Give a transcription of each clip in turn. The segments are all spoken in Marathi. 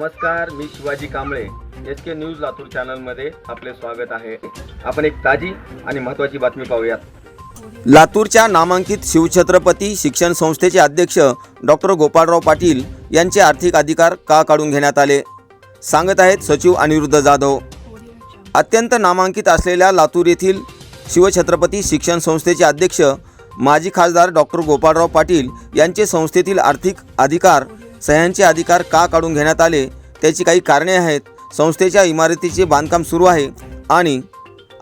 Sambhaji Kamble. H K news Latur चॅनलमध्ये आपले स्वागत आहे. आपण एक ताजी आणि महत्त्वाची बातमी पाहूयात. लातूरच्या नामांकित शिवछत्रपती शिक्षण संस्थेचे अध्यक्ष डॉक्टर गोपाळराव पाटील यांचे आर्थिक अधिकार का काढून घेण्यात आले? सांगत आहेत सचिव अनिरुद्ध जाधव. अत्यंत नामांकित असलेल्या लातूर येथील शिवछत्रपती शिक्षण संस्थेचे अध्यक्ष माजी खासदार डॉक्टर गोपाळराव पाटील यांचे संस्थेतील आर्थिक अधिकार सह्यांचे अधिकार का काढून घेण्यात आले त्याची काही कारणे आहेत. संस्थेच्या इमारतीचे बांधकाम सुरू आहे आणि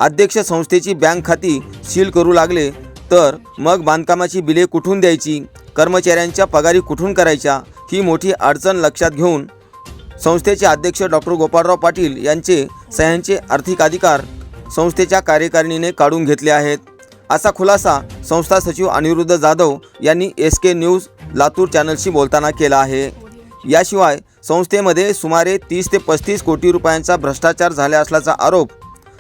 अध्यक्ष संस्थेची बँक खाती सील करू लागले तर मग बांधकामाची बिले कुठून द्यायची कर्मचाऱ्यांच्या पगारी कुठून करायच्या ही मोठी अडचण लक्षात घेऊन संस्थेचे अध्यक्ष डॉक्टर गोपाळराव पाटील यांचे सह्यांचे आर्थिक अधिकार संस्थेच्या कार्यकारिणीने काढून घेतले आहेत. असा खुलासा संस्था सचिव अनिरुद्ध जाधव यांनी एस के न्यूज लातूर चॅनलशी बोलताना केला आहे. याशिवाय संस्थेमध्ये सुमारे तीस ते पस्तीस कोटी रुपयांचा भ्रष्टाचार झाला असल्याचा आरोप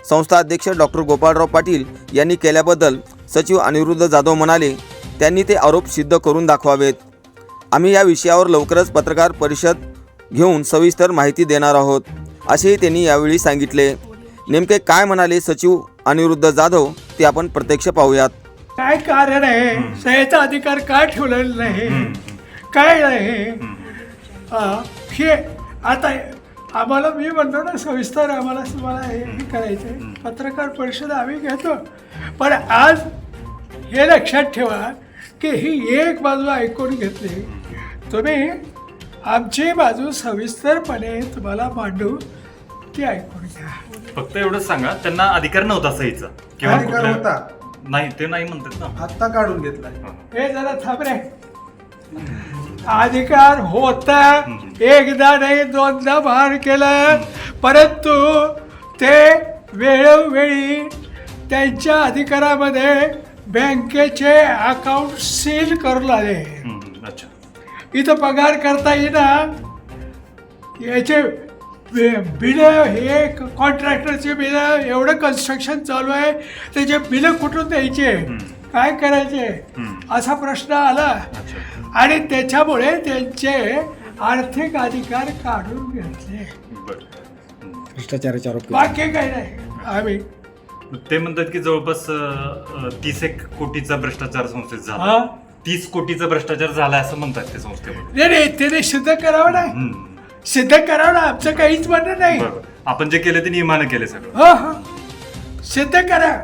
संस्था अध्यक्ष डॉक्टर गोपाळराव पाटील यांनी केल्याबद्दल सचिव अनिरुद्ध जाधव म्हणाले त्यांनी ते आरोप सिद्ध करून दाखवावेत. आम्ही या विषयावर लवकरच पत्रकार परिषद घेऊन सविस्तर माहिती देणार आहोत असेही त्यांनी यावेळी सांगितले. नेमके काय म्हणाले सचिव अनिरुद्ध जाधव ते आपण प्रत्यक्ष पाहूयात. काय कारण आहे? सह्याचा अधिकार का ठेवलेला नाही? काय आहे हा, आता आम्हाला मी म्हणतो ना सविस्तर आम्हाला तुम्हाला हे हे करायचं आहे पत्रकार परिषद आम्ही घेतो. पण आज हे लक्षात ठेवा की ही एक बाजू ऐकून घेतली. तुम्ही आमची बाजू सविस्तरपणे तुम्हाला मांडू ती ऐकून घ्या. फक्त एवढंच सांगा त्यांना अधिकार नव्हता सहीचा. अधिकार कुठल्या- होता. नाही ते नाही म्हणतात ना. आत्ता काढून घेतलाय. हे. जरा थांब रे. अधिकार होता. एकदा नाही दोनदा बाहेर केलं. परंतु ते वेळोवेळी त्यांच्या अधिकारामध्ये बँकेचे अकाउंट सील करू लागले हम्म, अच्छा. इथं पगार करता येईना. याचे बिलं हे कॉन्ट्रॅक्टरचे बिलं एवढं कन्स्ट्रक्शन चालू आहे. त्याचे बिलं कुठून द्यायचे? काय करायचे. असा प्रश्न आला. आणि त्याच्यामुळे त्यांचे आर्थिक अधिकार काढून घेतले. बरं. हम्म. भ्रष्टाचाराचे आरोप केले. बाकी काही नाही. आम्ही ते म्हणतात की जवळपास तीस एक कोटीचा भ्रष्टाचार संस्थेत झाला. हा? तीस कोटीचा भ्रष्टाचार झाला असं म्हणतात ते संस्थेमध्ये. नाही नाही त्याने सिद्ध करावं ना हम्म. सिद्ध करावं ना आमचं काहीच म्हणणं नाही. बरोबर. आपण जे केले ते नियमानं केले सगळं हो हो. सिद्ध करा.